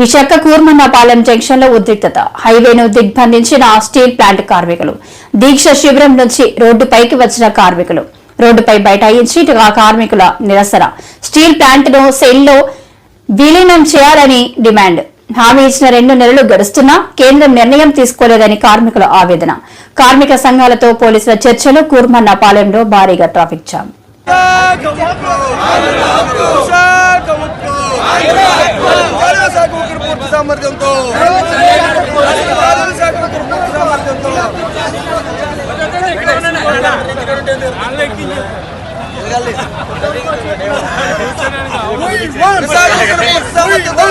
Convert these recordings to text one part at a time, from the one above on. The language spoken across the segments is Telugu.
విశాఖ కూర్మన్నపాలెం జంక్షన్లో ఉద్రిక్తత. హైవేను దిగ్బంధించిన స్టీల్ ప్లాంట్ కార్మికులు. దీక్ష శిబిరం నుంచి రోడ్డుపైకి వచ్చిన కార్మికులు. రోడ్డుపై బైఠాయించి ఆ కార్మికుల నిరసన. స్టీల్ ప్లాంట్ను సెల్లో విలీనం చేయాలని డిమాండ్. హామీ ఇచ్చిన రెండు నెలలు గడుస్తున్నా కేంద్రం నిర్ణయం తీసుకోలేదని కార్మికుల ఆవేదన. కార్మిక సంఘాలతో పోలీసుల చర్చలు కూర్మన్నపాలెంలో భారీగా ట్రాఫిక్ జామ్. ఆరోగ్య శాఖ ఉగ్ర పూర్తి సామర్థ్యంతో. ఆరోగ్య శాఖ ఉగ్ర పూర్తి సామర్థ్యంతో. విశాఖ పూర్తి సామర్థ్యంతో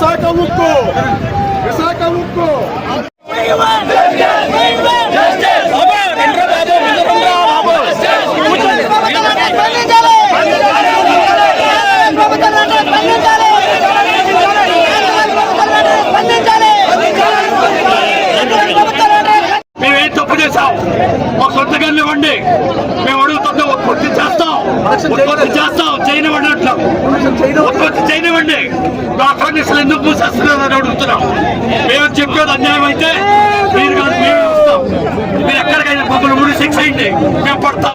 Sai, Caluco! తప్పు చేశాం మా సొంత గన్ను ఇవ్వండి. మేము అడుగుతుంటే ఉత్పత్తి చేస్తాం. ఉత్పత్తి చేస్తాం. చేయనివ్వండి అంటాం ఉత్పత్తి చేయనివ్వండి. మా కండిషన్ ఎందుకు మూసేస్తున్నారు అని అడుగుతున్నాం. మేము చెప్పేది అన్యాయం అయితే మీరు కాదు మేమే వస్తాం. మీరు ఎక్కడికైనా మమ్మల్ని ఊరి శిక్ష అయింది మేము పడతాం.